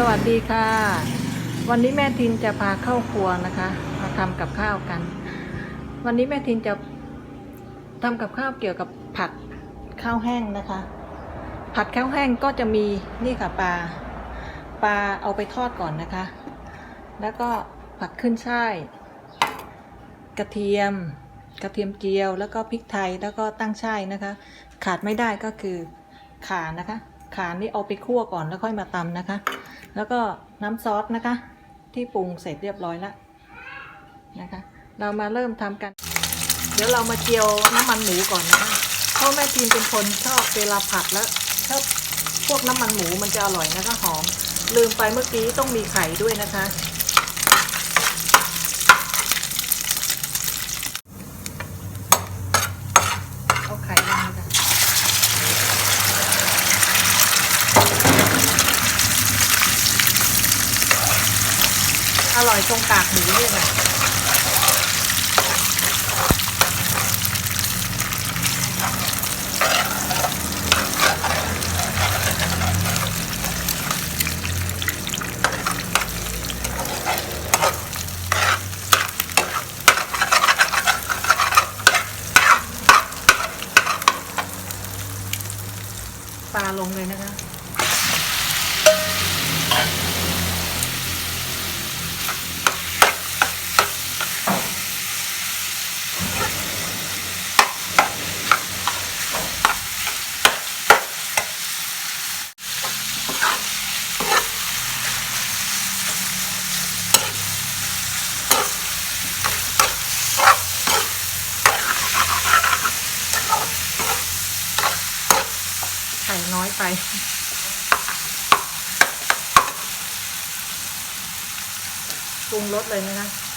สวัสดีค่ะ วันนี้แม่ทินจะพาเข้าครัวนะคะมาทำกับข้าวกัน วันนี้แม่ทินจะทำกับข้าวเกี่ยวกับผัดข้าวแห้งนะคะ ผัดข้าวแห้งก็จะมีนี่ค่ะปลาปลาเอาไปทอดก่อนนะคะ แล้วก็ผัดขึ้นช่ายกระเทียม กระเทียมเจียว แล้วก็พริกไทยแล้วก็ตั้งช่ายนะคะ ขาดไม่ได้ก็คือขานะคะ ขานี่เอาไปคั่วก่อนแล้วค่อยมาตำนะคะ แล้วก็น้ำซอสนะคะ ที่ปรุงเสร็จเรียบร้อยแล้วนะคะ เรามาเริ่มทำกัน เดี๋ยวเรามาเจียวน้ำมันหมูก่อนนะคะเพราะแม่ทีมเป็นคนชอบเวลาผัดแล้วชอบพวกน้ำมันหมูมันจะอร่อยนะคะหอม ลืมไปเมื่อกี้ต้องมีไข่ด้วยนะคะ เอาไข่ลงเลยค่ะ อร่อยตรงกากหมูเนี่ยค่ะปลาลงเลยนะคะ น้อยไป ปรุงรสเลยนะคะ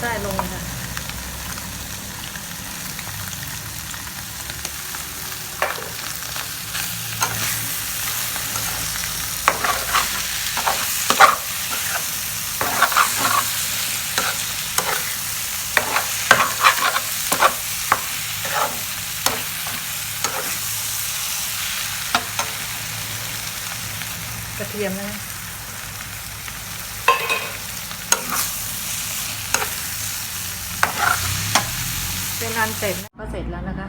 ใต้ลงค่ะกระเทียมนะ งานเสร็จก็เสร็จแล้วนะคะ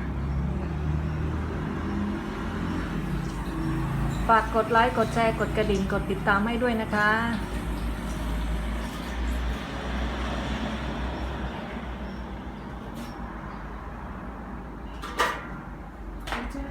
ฝากกดไลค์ กดแชร์ กดกระดิ่ง กดติดตามให้ด้วยนะคะจะ